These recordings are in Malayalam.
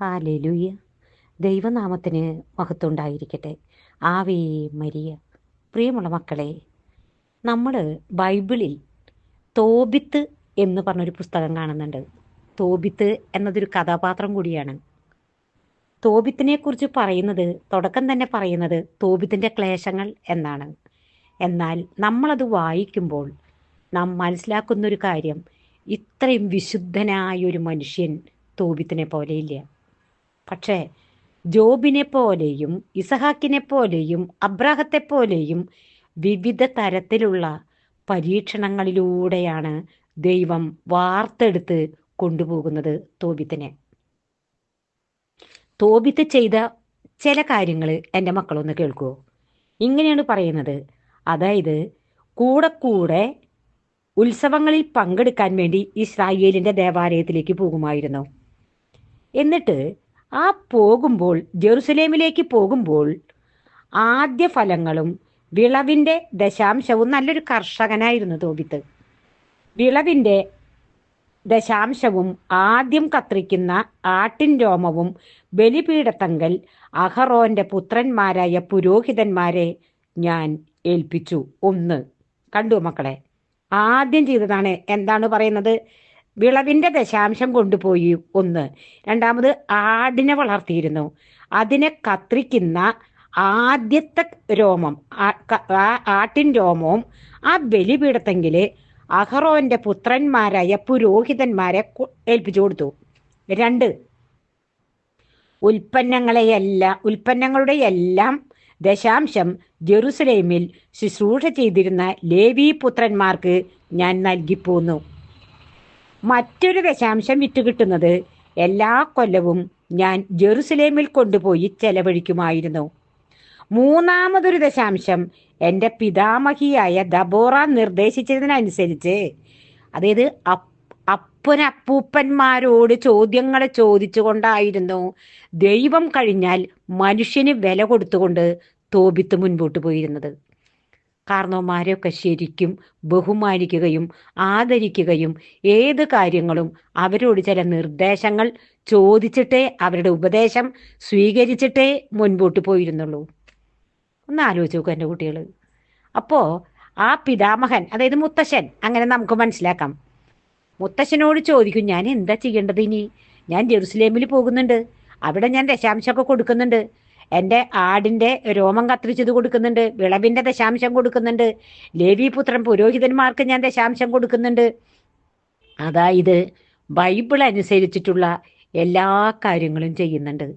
ഹാലലുയ്യ ദൈവനാമത്തിന് മഹത്വം ഉണ്ടായിരിക്കട്ടെ ആവേ മരിയ. പ്രിയമുള്ള മക്കളെ നമ്മൾ ബൈബിളിൽ തോബിത്ത് എന്ന് പറഞ്ഞൊരു പുസ്തകം കാണുന്നുണ്ട്. തോബിത്ത് എന്നതൊരു കഥാപാത്രം കൂടിയാണ്. തോബിത്തിനെ കുറിച്ച് പറയുന്നത് തുടക്കം തന്നെ പറയുന്നത് തോബിത്തിന്റെ ക്ലേശങ്ങൾ എന്നാണ്. എന്നാൽ നമ്മളത് വായിക്കുമ്പോൾ നാം മനസ്സിലാക്കുന്നൊരു കാര്യം ഇത്രയും വിശുദ്ധനായ ഒരു മനുഷ്യൻ തോബിത്തിനെ പോലെയില്ല പക്ഷേ ജോബിനെ പോലെയും ഇസഹാക്കിനെ പോലെയും അബ്രാഹത്തെ പോലെയും വിവിധ തരത്തിലുള്ള പരീക്ഷണങ്ങളിലൂടെയാണ് ദൈവം വാർത്തെടുത്ത് കൊണ്ടുപോകുന്നത് തോബിത്തിനെ. തോബിത്ത് ചെയ്ത ചില കാര്യങ്ങൾ എന്റെ മക്കളൊന്ന് കേൾക്കുമോ ഇങ്ങനെയാണ് പറയുന്നത്. അതായത് കൂടെ കൂടെ ഉത്സവങ്ങളിൽ പങ്കെടുക്കാൻ വേണ്ടി ഇസ്രായേലിന്റെ ദേവാലയത്തിലേക്ക് പോകുമായിരുന്നു. എന്നിട്ട് ആ പോകുമ്പോൾ ജെറുസലേമിലേക്ക് പോകുമ്പോൾ ആദ്യ ഫലങ്ങളും വിളവിന്റെ ദശാംശവും നല്ലൊരു കർഷകനായിരുന്നു തോബിത്ത്. വിളവിന്റെ ദശാംശവും ആദ്യം കത്രിക്കുന്ന ആട്ടിൻ രോമവും ബലിപീഠത്തങ്കൽ അഹറോന്റെ പുത്രന്മാരായ പുരോഹിതന്മാരെ ഞാൻ ഏൽപ്പിച്ചു. ഒന്ന്. കണ്ടു മക്കളെ ആദ്യം ചെയ്തതാണ് എന്താണ് പറയുന്നത്? വിളവിന്റെ ദശാംശം കൊണ്ടുപോയി ഒന്ന്. രണ്ടാമത് ആടിനെ വളർത്തിയിരുന്നു. അതിനെ കത്രിക്കുന്ന ആദ്യത്തെ രോമം ആട്ടിൻ രോമവും ആ ബലിപീഠത്തെങ്കിൽ അഹറോന്റെ പുത്രന്മാരായ പുരോഹിതന്മാരെ ഏൽപ്പിച്ചു കൊടുത്തു. രണ്ട് ഉൽപ്പന്നങ്ങളെയെല്ലാം ഉൽപ്പന്നങ്ങളുടെ എല്ലാം ദശാംശം ജെറുസലേമിൽ ശുശ്രൂഷ ചെയ്തിരുന്ന ലേവി പുത്രന്മാർക്ക് ഞാൻ നൽകിപ്പോന്നു. മറ്റൊരു ദശാംശം വിറ്റുകിട്ടുന്നത് എല്ലാ കൊല്ലവും ഞാൻ ജെറുസലേമിൽ കൊണ്ടുപോയി ചെലവഴിക്കുമായിരുന്നു. മൂന്നാമതൊരു ദശാംശം എന്റെ പിതാമഹിയായ ദബോറ നിർദ്ദേശിച്ചതിനനുസരിച്ച് അതായത് അപ്പനപ്പൂപ്പന്മാരോട് ചോദ്യങ്ങൾ ചോദിച്ചുകൊണ്ടായിരുന്നു ദൈവം കഴിഞ്ഞാൽ മനുഷ്യന് വില കൊടുത്തുകൊണ്ട് തോപിത്ത് മുൻപോട്ട് പോയിരുന്നത്. കാരണവന്മാരെയൊക്കെ ശരിക്കും ബഹുമാനിക്കുകയും ആദരിക്കുകയും ഏത് കാര്യങ്ങളും അവരോട് ചില നിർദ്ദേശങ്ങൾ ചോദിച്ചിട്ടേ അവരുടെ ഉപദേശം സ്വീകരിച്ചിട്ടേ മുൻപോട്ട് പോയിരുന്നുള്ളൂ. ഒന്ന് ആലോചിച്ച് നോക്കുക എന്റെ കുട്ടികൾ അപ്പോൾ ആ പിതാമഹൻ അതായത് മുത്തശ്ശൻ അങ്ങനെ നമുക്ക് മനസ്സിലാക്കാം. മുത്തശ്ശനോട് ചോദിക്കും ഞാൻ എന്താ ചെയ്യേണ്ടത് ഇനി? ഞാൻ ജെറുസലേമിൽ പോകുന്നുണ്ട്. അവിടെ ഞാൻ ദശാംശമൊക്കെ കൊടുക്കുന്നുണ്ട്. എന്റെ ആടിന്റെ രോമം കത്തിരിച്ചത് കൊടുക്കുന്നുണ്ട് വിളവിന്റെ ദശാംശം കൊടുക്കുന്നുണ്ട് ലേവിപുത്രൻ പുരോഹിതന്മാർക്ക് ഞാൻ ദശാംശം കൊടുക്കുന്നുണ്ട്. അതായത് ബൈബിൾ അനുസരിച്ചിട്ടുള്ള എല്ലാ കാര്യങ്ങളും ചെയ്യുന്നുണ്ട്.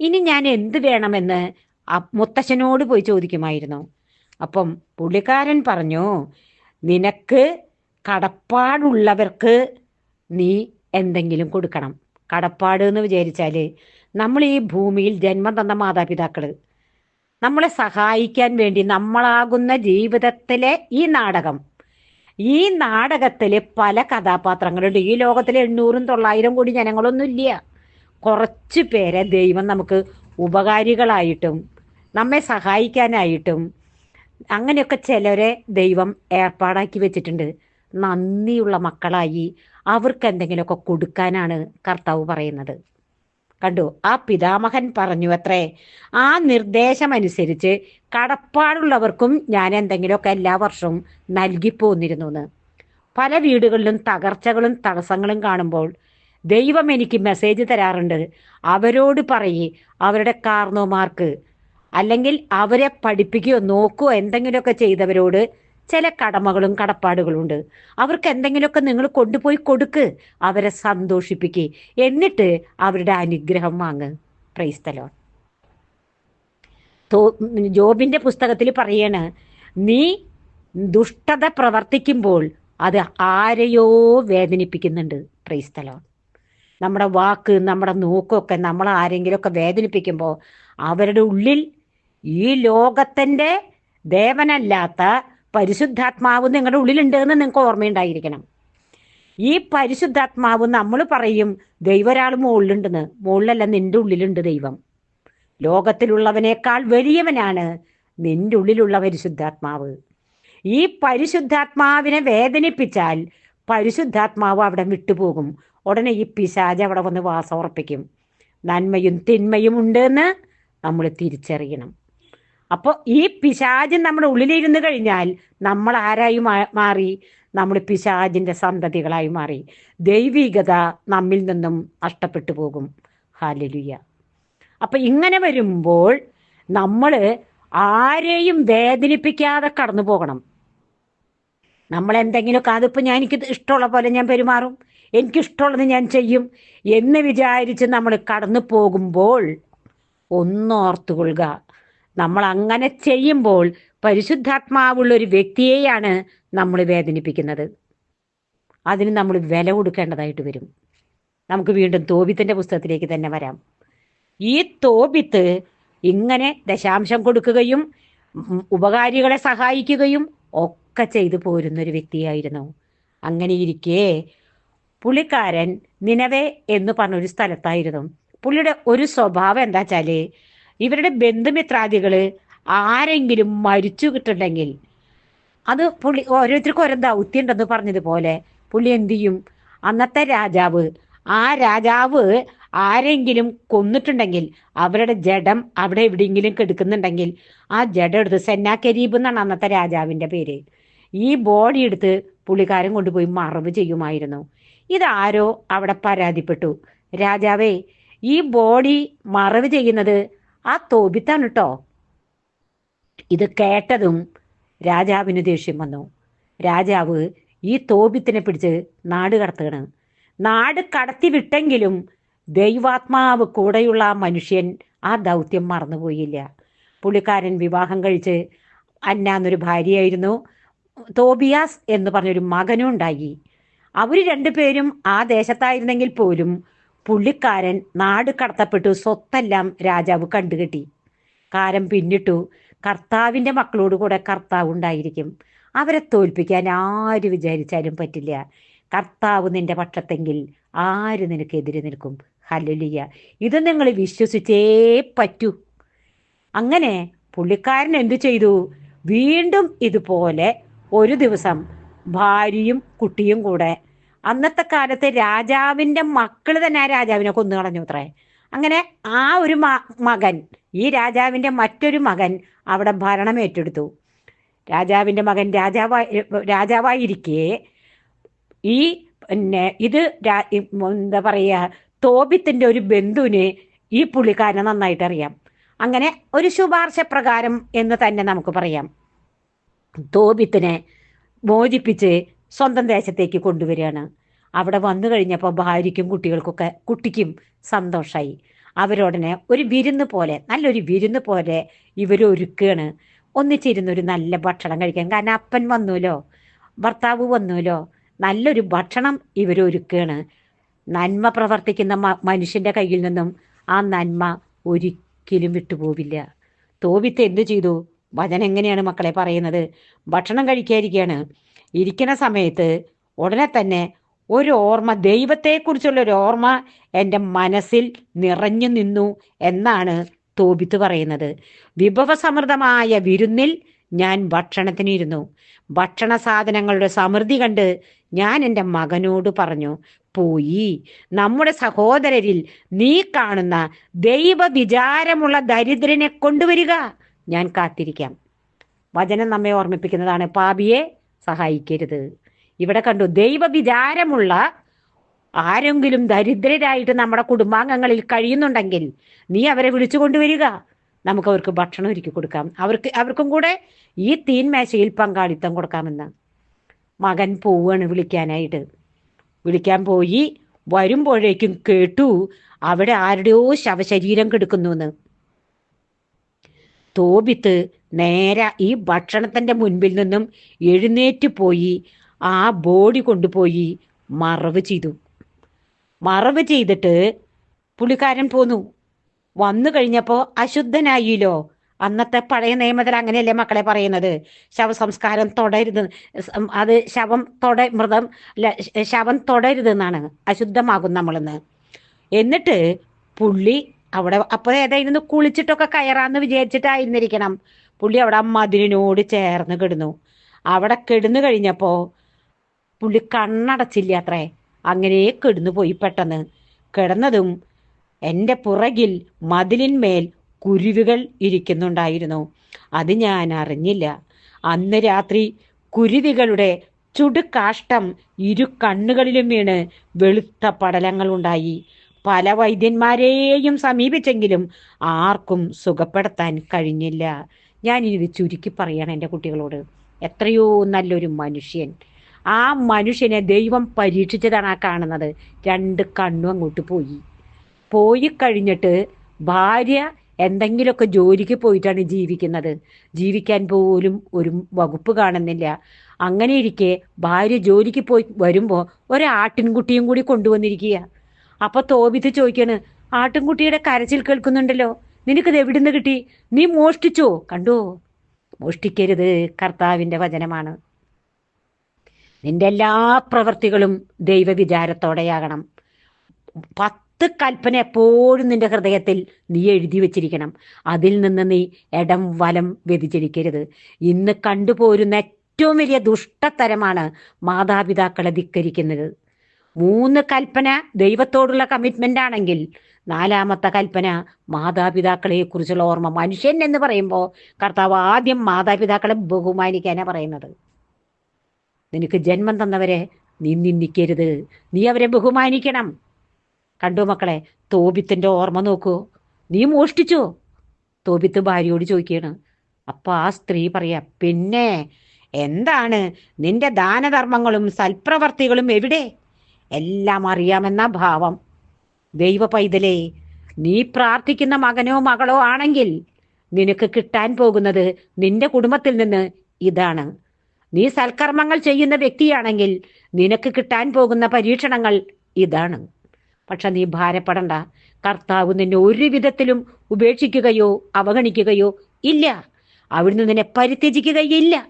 ഇനി ഞാൻ എന്ത് വേണമെന്ന് മുത്തശ്ശനോട് പോയി ചോദിക്കുമായിരുന്നു. അപ്പം പുള്ളിക്കാരൻ പറഞ്ഞു നിനക്ക് കടപ്പാടുള്ളവർക്ക് നീ എന്തെങ്കിലും കൊടുക്കണം. കടപ്പാട് എന്ന് വിചാരിച്ചാൽ നമ്മൾ ഈ ഭൂമിയിൽ ജന്മം തന്ന മാതാപിതാക്കൾ നമ്മളെ സഹായിക്കാൻ വേണ്ടി നമ്മളാകുന്ന ജീവിതത്തിലെ ഈ നാടകം. ഈ നാടകത്തിൽ പല കഥാപാത്രങ്ങളുണ്ട്. ഈ ലോകത്തിലെ എണ്ണൂറും തൊള്ളായിരം കോടി ജനങ്ങളൊന്നും ഇല്ല. കുറച്ച് പേരെ ദൈവം നമുക്ക് ഉപകാരികളായിട്ടും നമ്മെ സഹായിക്കാനായിട്ടും അങ്ങനെയൊക്കെ ചിലരെ ദൈവം ഏർപ്പാടാക്കി വെച്ചിട്ടുണ്ട്. നന്ദിയുള്ള മക്കളായി അവർക്ക് എന്തെങ്കിലുമൊക്കെ കൊടുക്കാനാണ് കർത്താവ് പറയുന്നത്. കണ്ടു? ആ പിതാമഹൻ പറഞ്ഞു അത്രേ. ആ നിർദ്ദേശമനുസരിച്ച് കടപ്പാടുള്ളവർക്കും ഞാൻ എന്തെങ്കിലുമൊക്കെ എല്ലാ വർഷവും നൽകിപ്പോന്നിരുന്നു എന്ന് പല വീടുകളിലും തകർച്ചകളും തടസ്സങ്ങളും കാണുമ്പോൾ ദൈവം എനിക്ക് മെസ്സേജ് തരാറുണ്ട്. അവരോട് പറയി അവരുടെ കാർണോമാർക്ക് അല്ലെങ്കിൽ അവരെ പഠിപ്പിക്കുകയോ നോക്കുകയോ എന്തെങ്കിലുമൊക്കെ ചെയ്തവരോട് ചില കടമകളും കടപ്പാടുകളും ഉണ്ട്. അവർക്ക് എന്തെങ്കിലുമൊക്കെ നിങ്ങൾ കൊണ്ടുപോയി കൊടുക്ക് അവരെ സന്തോഷിപ്പിക്കുക എന്നിട്ട് അവരുടെ അനുഗ്രഹം വാങ്ങ്. പ്രൈസ്തലോ ജോബിന്റെ പുസ്തകത്തിൽ പറയാണ് നീ ദുഷ്ടത പ്രവർത്തിക്കുമ്പോൾ അത് ആരെയോ വേദനിപ്പിക്കുന്നുണ്ട്. പ്രൈസ്തലോ നമ്മുടെ വാക്ക് നമ്മുടെ നോക്കൊക്കെ നമ്മൾ ആരെങ്കിലുമൊക്കെ വേദനിപ്പിക്കുമ്പോൾ അവരുടെ ഉള്ളിൽ ഈ ലോകത്തിന്റെ ദേവനല്ലാത്ത പരിശുദ്ധാത്മാവ് നിങ്ങളുടെ ഉള്ളിലുണ്ട് എന്ന് നിങ്ങൾക്ക് ഓർമ്മയുണ്ടായിരിക്കണം. ഈ പരിശുദ്ധാത്മാവ് നമ്മൾ പറയും ദൈവരാൾ മുകളിലുണ്ടെന്ന് മുകളിലല്ല നിന്റെ ഉള്ളിലുണ്ട് ദൈവം. ലോകത്തിലുള്ളവനേക്കാൾ വലിയവനാണ് നിന്റെ ഉള്ളിലുള്ള പരിശുദ്ധാത്മാവ്. ഈ പരിശുദ്ധാത്മാവിനെ വേദനിപ്പിച്ചാൽ പരിശുദ്ധാത്മാവ് അവിടെ വിട്ടുപോകും. ഉടനെ ഈ പിശാജ് അവിടെ വന്ന് വാസം ഉറപ്പിക്കും നന്മയും തിന്മയും ഉണ്ടെന്ന് നമ്മൾ തിരിച്ചറിയണം. അപ്പോൾ ഈ പിശാച് നമ്മുടെ ഉള്ളിലിരുന്ന് കഴിഞ്ഞാൽ നമ്മൾ ആരായി മാറി? നമ്മൾ പിശാചിന്റെ സന്തതികളായി മാറി. ദൈവികത നമ്മിൽ നിന്നും നഷ്ടപ്പെട്ടു പോകും. ഹാലലുയ്യ അപ്പൊ ഇങ്ങനെ വരുമ്പോൾ നമ്മൾ ആരെയും വേദനിപ്പിക്കാതെ കടന്നു പോകണം. നമ്മൾ എന്തെങ്കിലും അതിപ്പോൾ ഞാൻ എനിക്ക് ഇഷ്ടമുള്ള പോലെ ഞാൻ പെരുമാറും. എനിക്കിഷ്ടമുള്ളത് ഞാൻ ചെയ്യും എന്ന് വിചാരിച്ച് നമ്മൾ കടന്നു പോകുമ്പോൾ ഒന്നോർത്തുകൊള്ളുക. നമ്മൾ അങ്ങനെ ചെയ്യുമ്പോൾ പരിശുദ്ധാത്മാവുള്ള ഒരു വ്യക്തിയെയാണ് നമ്മൾ വേദനിപ്പിക്കുന്നത്. അതിന് നമ്മൾ വില കൊടുക്കേണ്ടതായിട്ട് വരും. നമുക്ക് വീണ്ടും തോബിത്തിന്റെ പുസ്തകത്തിലേക്ക് തന്നെ വരാം. ഈ തോബിത്ത് ഇങ്ങനെ ദശാംശം കൊടുക്കുകയും ഉപകാരികളെ സഹായിക്കുകയും ഒക്കെ ചെയ്തു പോരുന്നൊരു വ്യക്തിയായിരുന്നു. അങ്ങനെ ഇരിക്കെ പുള്ളിക്കാരൻ നിനവേ എന്ന് പറഞ്ഞൊരു സ്ഥലത്തായിരുന്നു. പുള്ളിയുടെ ഒരു സ്വഭാവം എന്താ വെച്ചാൽ ഇവരുടെ ബന്ധുമിത്രാദികൾ ആരെങ്കിലും മരിച്ചു കിട്ടുണ്ടെങ്കിൽ അത് പുള്ളി ഓരോരുത്തർക്കും ഓരോ ദൗത്യം ഉണ്ടെന്ന് പറഞ്ഞതുപോലെ പുള്ളി എന്ത് ചെയ്യും? അന്നത്തെ രാജാവ് ആ രാജാവ് ആരെങ്കിലും കൊന്നിട്ടുണ്ടെങ്കിൽ അവരുടെ ജഡം അവിടെ എവിടെയെങ്കിലും കെടുക്കുന്നുണ്ടെങ്കിൽ ആ ജഡം എടുത്ത് സെന്നാ കരീബ് എന്നാണ് അന്നത്തെ രാജാവിന്റെ പേര്. ഈ ബോഡി എടുത്ത് പുള്ളിക്കാരൻ കൊണ്ടുപോയി മറവ് ചെയ്യുമായിരുന്നു. ഇതാരോ അവിടെ പരാതിപ്പെട്ടു. രാജാവേ ഈ ബോഡി മറവ് ചെയ്യുന്നത് ആ തോബിത്താണ് കേട്ടോ ഇത് കേട്ടതും രാജാവിന് ദേഷ്യം വന്നു. രാജാവ് ഈ തോബിത്തിനെ പിടിച്ച് നാട് കടത്തുകയാണ്. നാട് കടത്തി വിട്ടെങ്കിലും ദൈവാത്മാവ് കൂടെയുള്ള ആ മനുഷ്യൻ ആ ദൗത്യം മറന്നുപോയില്ല പുള്ളിക്കാരൻ വിവാഹം കഴിച്ച് അന്ന എന്നൊരു ഭാര്യയായിരുന്നു. തോബിയാസ് എന്ന് പറഞ്ഞൊരു മകനും ഉണ്ടായി. അവർ രണ്ടുപേരും ആ ദേശത്തായിരുന്നെങ്കിൽ പോലും പുള്ളിക്കാരൻ നാട് കടത്തപ്പെട്ടു. സ്വത്തെല്ലാം രാജാവ് കണ്ടുകെട്ടി. കാരം പിന്നിട്ടു. കർത്താവിന്റെ മക്കളോട് കൂടെ കർത്താവ് ഉണ്ടായിരിക്കും. അവരെ തോൽപ്പിക്കാൻ ആര് വിചാരിച്ചാലും പറ്റില്ല. കർത്താവ് നിന്റെ പക്ഷത്തെങ്കിൽ ആര് നിനക്കെതിരെ നിൽക്കും? ഹല്ലേലൂയ. ഇത് നിങ്ങൾ വിശ്വസിച്ചേ പറ്റൂ. അങ്ങനെ പുള്ളിക്കാരൻ എന്തു ചെയ്തു? വീണ്ടും ഇതുപോലെ ഒരു ദിവസം ഭാര്യയും കുട്ടിയും കൂടെ അന്നത്തെ കാലത്ത് രാജാവിന്റെ മക്കൾ തന്നെ ആ രാജാവിനെ കൊന്നു കളഞ്ഞു അത്രേ. അങ്ങനെ ആ ഒരു മകൻ ഈ രാജാവിന്റെ മറ്റൊരു മകൻ അവിടെ ഭരണം ഏറ്റെടുത്തു. രാജാവിന്റെ മകൻ രാജാവായി രാജാവായിരിക്കെ ഈ പിന്നെ ഇത് എന്താ പറയുക തോപിത്തിന്റെ ഒരു ബന്ധുവിന് ഈ പുള്ളിക്കാരനെ നന്നായിട്ട് അറിയാം. അങ്ങനെ ഒരു ശുപാർശ പ്രകാരം എന്ന് തന്നെ നമുക്ക് പറയാം. തോപിത്തിനെ മോചിപ്പിച്ച് സ്വന്തം ദേശത്തേക്ക് കൊണ്ടുവരികയാണ്. അവിടെ വന്നു കഴിഞ്ഞപ്പോൾ ഭാര്യയ്ക്കും കുട്ടികൾക്കൊക്കെ കുട്ടിക്കും സന്തോഷമായി അവരോടനെ ഒരു വിരുന്ന് പോലെ നല്ലൊരു വിരുന്ന് പോലെ ഇവരൊരുക്കുകയാണ് ഒന്നിച്ചിരുന്ന് ഒരു നല്ല ഭക്ഷണം കഴിക്കാൻ. കാരണം അപ്പൻ വന്നുല്ലോ ഭർത്താവ് വന്നുല്ലോ നല്ലൊരു ഭക്ഷണം ഇവരൊരുക്കുകയാണ് നന്മ പ്രവർത്തിക്കുന്ന മ- മനുഷ്യന്റെ കയ്യിൽ നിന്നും ആ നന്മ ഒരിക്കലും വിട്ടുപോവില്ല. തോവിത്ത് എന്തു ചെയ്തു? വചനം എങ്ങനെയാണ് മക്കളെ പറയുന്നത്? ഭക്ഷണം കഴിക്കാതിരിക്കുകയാണ്. ഇരിക്കുന്ന സമയത്ത് ഉടനെ തന്നെ ഒരു ഓർമ്മ ദൈവത്തെക്കുറിച്ചുള്ള ഒരു ഓർമ്മ എന്റെ മനസ്സിൽ നിറഞ്ഞു നിന്നു എന്നാണ് തോബിത്ത് പറയുന്നത്. വിഭവസമൃദ്ധമായ വിരുന്നിൽ ഞാൻ ഭക്ഷണത്തിനിരുന്നു. ഭക്ഷണ സാധനങ്ങളുടെ സമൃദ്ധി കണ്ട് ഞാൻ എന്റെ മകനോട് പറഞ്ഞു പോയി നമ്മുടെ സഹോദരരിൽ നീ കാണുന്ന ദൈവ വിചാരമുള്ള ദരിദ്രനെ കൊണ്ടുവരിക. ഞാൻ കാത്തിരിക്കാം. വചനം നമ്മെ ഓർമ്മിപ്പിക്കുന്നതാണ്. പാപിയെ സഹായിക്കരുത്. ഇവിടെ കണ്ടു ദൈവ വിചാരമുള്ള ആരെങ്കിലും ദരിദ്രരായിട്ട് നമ്മുടെ കുടുംബാംഗങ്ങളിൽ കഴിയുന്നുണ്ടെങ്കിൽ നീ അവരെ വിളിച്ചു കൊണ്ടുവരിക. നമുക്ക് അവർക്ക് ഭക്ഷണം ഒരുക്കി കൊടുക്കാം. അവർക്ക് അവർക്കും കൂടെ ഈ തീൻമേശയിൽ പങ്കാളിത്തം കൊടുക്കാമെന്ന്. മകൻ പോവുകയാണ് വിളിക്കാനായിട്ട്. വിളിക്കാൻ പോയി വരുമ്പോഴേക്കും കേട്ടു അവിടെ ആരുടെയോ ശവശരീരം കിടക്കുന്നു എന്ന്. തോബിത്ത് നേരെ ഈ ഭക്ഷണത്തിന്റെ മുൻപിൽ നിന്നും എഴുന്നേറ്റ് പോയി ആ ബോഡി കൊണ്ടുപോയി മറവ് ചെയ്തു. മറവ് ചെയ്തിട്ട് പുള്ളിക്കാരൻ പോന്നു. വന്നു കഴിഞ്ഞപ്പോൾ അശുദ്ധനായില്ലോ. അന്നത്തെ പഴയ നിയമത്തിൽ അങ്ങനെയല്ലേ മക്കളെ പറയുന്നത്? ശവസംസ്കാരം തൊടരുത് അത് ശവം തുട മൃതം ശവം തൊടരുത് എന്നാണ് അശുദ്ധമാകും നമ്മളെന്ന്. എന്നിട്ട് പുള്ളി അവിടെ അപ്പോൾ ഏതായിരുന്നു കുളിച്ചിട്ടൊക്കെ കയറാന്ന് വിചാരിച്ചിട്ടായിരുന്നിരിക്കണം പുള്ളി അവിടെ മതിലിനോട് ചേർന്ന് കിടന്നു. അവിടെ കിടന്നു കഴിഞ്ഞപ്പോൾ പുള്ളി കണ്ണടച്ചില്ല അത്രേ. അങ്ങനെ കിടന്നു പോയി പെട്ടെന്ന്. കിടന്നതും എന്റെ പുറകിൽ മതിലിന്മേൽ കുരുവികൾ ഇരിക്കുന്നുണ്ടായിരുന്നു. അത് ഞാൻ അറിഞ്ഞില്ല. അന്ന് രാത്രി കുരുവികളുടെ ചുടുകാഷ്ടം ഇരു കണ്ണുകളിലും വീണ് വെളുത്ത പടലങ്ങൾ ഉണ്ടായി. പല വൈദ്യന്മാരെയും സമീപിച്ചെങ്കിലും ആർക്കും സുഖപ്പെടുത്താൻ കഴിഞ്ഞില്ല. ഞാൻ ഇത് ചുരുക്കി പറയണം എന്റെ കുട്ടികളോട്. എത്രയോ നല്ലൊരു മനുഷ്യൻ. ആ മനുഷ്യനെ ദൈവം പരീക്ഷിച്ചതാണ് ആ കാണുന്നത്. രണ്ട് കണ്ണും അങ്ങോട്ട് പോയി. പോയി കഴിഞ്ഞിട്ട് ഭാര്യ എന്തെങ്കിലുമൊക്കെ ജോലിക്ക് പോയിട്ടാണ് ജീവിക്കുന്നത്. ജീവിക്കാൻ പോലും ഒരു വകുപ്പ് കാണുന്നില്ല. അങ്ങനെ ഇരിക്കെ ഭാര്യ ജോലിക്ക് പോയി വരുമ്പോൾ ഒരാട്ടിൻകുട്ടിയും കൂടി കൊണ്ടുവന്നിരിക്കുക. അപ്പോൾ തോപിത്ത് ചോദിക്കാണ് ആട്ടിൻകുട്ടിയുടെ കരച്ചിൽ കേൾക്കുന്നുണ്ടല്ലോ. നിനക്കത് എവിടുന്ന് കിട്ടി? നീ മോഷ്ടിച്ചോ? കണ്ടോ? മോഷ്ടിക്കരുത്. കർത്താവിന്റെ വചനമാണ്. നിന്റെ എല്ലാ പ്രവൃത്തികളും ദൈവവിചാരത്തോടെയാകണം. പത്ത് കൽപ്പന എപ്പോഴും നിന്റെ ഹൃദയത്തിൽ നീ എഴുതി വെച്ചിരിക്കണം. അതിൽ നിന്ന് നീ ഇടം വലം വ്യതിചരിക്കരുത് ഇന്ന് കണ്ടുപോരുന്ന ഏറ്റവും വലിയ ദുഷ്ടതരമാണ് മാതാപിതാക്കളെ ധിക്കരിക്കുന്നത്. മൂന്ന് കൽപ്പന ദൈവത്തോടുള്ള കമ്മിറ്റ്മെന്റ് ആണെങ്കിൽ നാലാമത്തെ കൽപ്പന മാതാപിതാക്കളെ കുറിച്ചുള്ള ഓർമ്മ. മനുഷ്യൻ എന്ന് പറയുമ്പോൾ കർത്താവ് ആദ്യം മാതാപിതാക്കളെ ബഹുമാനിക്കാനാണ് പറയുന്നത്. നിനക്ക് ജന്മം തന്നവരെ നീ നിന്ദിക്കരുത്. നീ അവരെ ബഹുമാനിക്കണം. കണ്ടു മക്കളെ തോബിത്തിന്റെ ഓർമ്മ നോക്കൂ. നീ മോഷ്ടിച്ചു. തോപിത്ത് ഭാര്യയോട് ചോദിക്കുകയാണ് അപ്പോൾ ആ സ്ത്രീ പറയാ പിന്നെ എന്താണ്? നിന്റെ ദാനധർമ്മങ്ങളും സൽപ്രവർത്തികളും എവിടെ? എല്ലാം അറിയാമെന്ന ഭാവം. ദൈവ പൈതലേ നീ പ്രാർത്ഥിക്കുന്ന മകനോ മകളോ ആണെങ്കിൽ നിനക്ക് കിട്ടാൻ പോകുന്നത് നിന്റെ കുടുംബത്തിൽ നിന്ന് ഇതാണ്. നീ സൽക്കർമ്മങ്ങൾ ചെയ്യുന്ന വ്യക്തിയാണെങ്കിൽ നിനക്ക് കിട്ടാൻ പോകുന്ന പരീക്ഷണങ്ങൾ ഇതാണ്. പക്ഷെ നീ ഭാരപ്പെടണ്ട. കർത്താവ് നിന്നെ ഒരു വിധത്തിലും ഉപേക്ഷിക്കുകയോ അവഗണിക്കുകയോ ഇല്ല. അവിടുന്ന് നിന്നെ പരിത്യജിക്കുകയില്ല.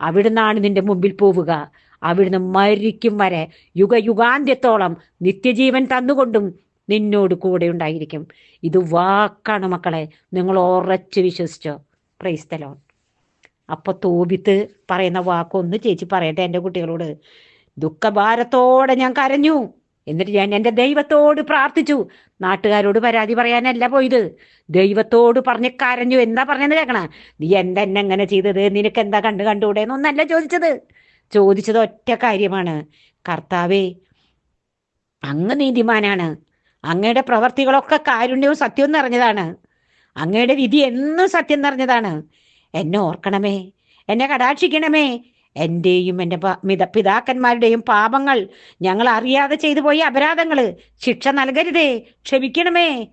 അവിടുന്നാണ് നിന്റെ മുമ്പിൽ പോവുക. അവിടുന്ന് മരിക്കും വരെ യുഗയുഗാന്ത്യത്തോളം നിത്യജീവൻ തന്നുകൊണ്ടും നിന്നോട് കൂടെ ഉണ്ടായിരിക്കും. ഇത് വാക്കാണ് മക്കളെ. നിങ്ങൾ ഉറച്ചു വിശ്വസിച്ചോ? പ്രൈസ്തലോൺ അപ്പൊ തോപിത്ത് പറയുന്ന വാക്കൊന്ന് ചേച്ചി പറയട്ടെ എന്റെ കുട്ടികളോട്. ദുഃഖഭാരത്തോടെ ഞാൻ കരഞ്ഞു. എന്നിട്ട് ഞാൻ എന്റെ ദൈവത്തോട് പ്രാർത്ഥിച്ചു. നാട്ടുകാരോട് പരാതി പറയാനല്ല പോയത്. ദൈവത്തോട് പറഞ്ഞ് കരഞ്ഞു. എന്താ പറഞ്ഞെന്ന് കേൾക്കണ? നീ എന്താ എന്നെ എങ്ങനെ ചെയ്തത്? നിനക്ക് എന്താ കണ്ടു കണ്ടുകൂടെ എന്നൊന്നല്ല ചോദിച്ചത്. ചോദിച്ചത് ഒറ്റ കാര്യമാണ്. കർത്താവേ അങ്ങ് നീതിമാനാണ്. അങ്ങയുടെ പ്രവർത്തികളൊക്കെ കാരുണ്യവും സത്യവും നിറഞ്ഞതാണ്. അങ്ങയുടെ വിധി എന്നും സത്യം നിറഞ്ഞതാണ്. എന്നെ ഓർക്കണമേ എന്നെ കടാക്ഷിക്കണമേ. എന്റെയും എന്റെ പിതാക്കന്മാരുടെയും പാപങ്ങൾ ഞങ്ങൾ അറിയാതെ ചെയ്തു പോയ അപരാധങ്ങൾ ശിക്ഷ നൽകരുതേ ക്ഷമിക്കണമേ.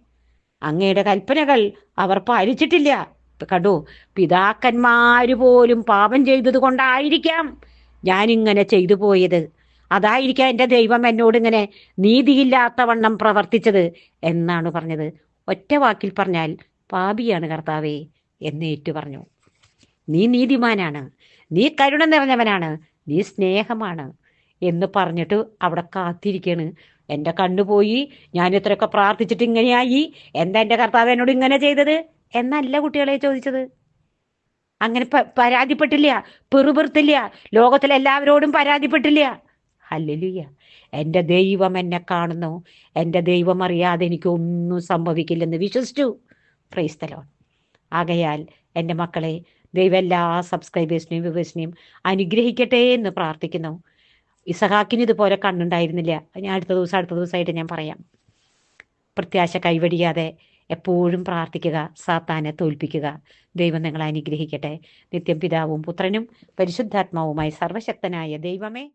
അങ്ങയുടെ കൽപ്പനകൾ അവർ പാലിച്ചിട്ടില്ല. കണ്ടു പിതാക്കന്മാര് പോലും പാപം ചെയ്തത് കൊണ്ടായിരിക്കാം. ഞാനിങ്ങനെ ചെയ്തു പോയത്. അതായിരിക്കാം എന്റെ ദൈവം എന്നോട് ഇങ്ങനെ നീതിയില്ലാത്തവണ്ണം പ്രവർത്തിച്ചത് എന്നാണ് പറഞ്ഞത്. ഒറ്റ വാക്കിൽ പറഞ്ഞാൽ പാപിയാണ് കർത്താവേ എന്ന് ഏറ്റു പറഞ്ഞു നീ നീതിമാനാണ്. നീ കരുണ നിറഞ്ഞവനാണ്. നീ സ്നേഹമാണ് എന്ന് പറഞ്ഞിട്ട് അവിടെ കാത്തിരിക്കാണ് എന്റെ കണ്ണുപോയി ഞാൻ ഇത്രയൊക്കെ പ്രാർത്ഥിച്ചിട്ട് ഇങ്ങനെയായി. എന്താ എന്റെ കർത്താവ് എന്നോട് ഇങ്ങനെ ചെയ്തത്? എന്നല്ല കുട്ടികളെ ചോദിച്ചത്. അങ്ങനെ പരാതിപ്പെട്ടില്ല പെറുപെറുത്തില്ല ലോകത്തിലെ എല്ലാവരോടും പരാതിപ്പെട്ടില്ല. ഹല്ലുയ്യ എന്റെ ദൈവം എന്നെ കാണുന്നു. എന്റെ ദൈവം അറിയാതെ എനിക്ക് ഒന്നും സംഭവിക്കില്ലെന്ന് വിശ്വസിച്ചു. പ്രൈസ്തലോ ആകയാൽ എന്റെ മക്കളെ ദൈവം എല്ലാ സബ്സ്ക്രൈബേഴ്സിനെയും വ്യൂവേഴ്സിനെയും അനുഗ്രഹിക്കട്ടെ എന്ന് പ്രാർത്ഥിക്കുന്നു. ഇസഹാക്കിന് ഇതുപോലെ കണ്ണുണ്ടായിരുന്നില്ല. ഞാൻ അടുത്ത ദിവസം അടുത്ത ദിവസമായിട്ട് ഞാൻ പറയാം. പ്രത്യാശ കൈവടിയാതെ എപ്പോഴും പ്രാർത്ഥിക്കുക സാത്താനെ തോൽപ്പിക്കുക. ദൈവം നിങ്ങളെ അനുഗ്രഹിക്കട്ടെ. നിത്യം പിതാവും പുത്രനും പരിശുദ്ധാത്മാവുമായി സർവശക്തനായ ദൈവമേ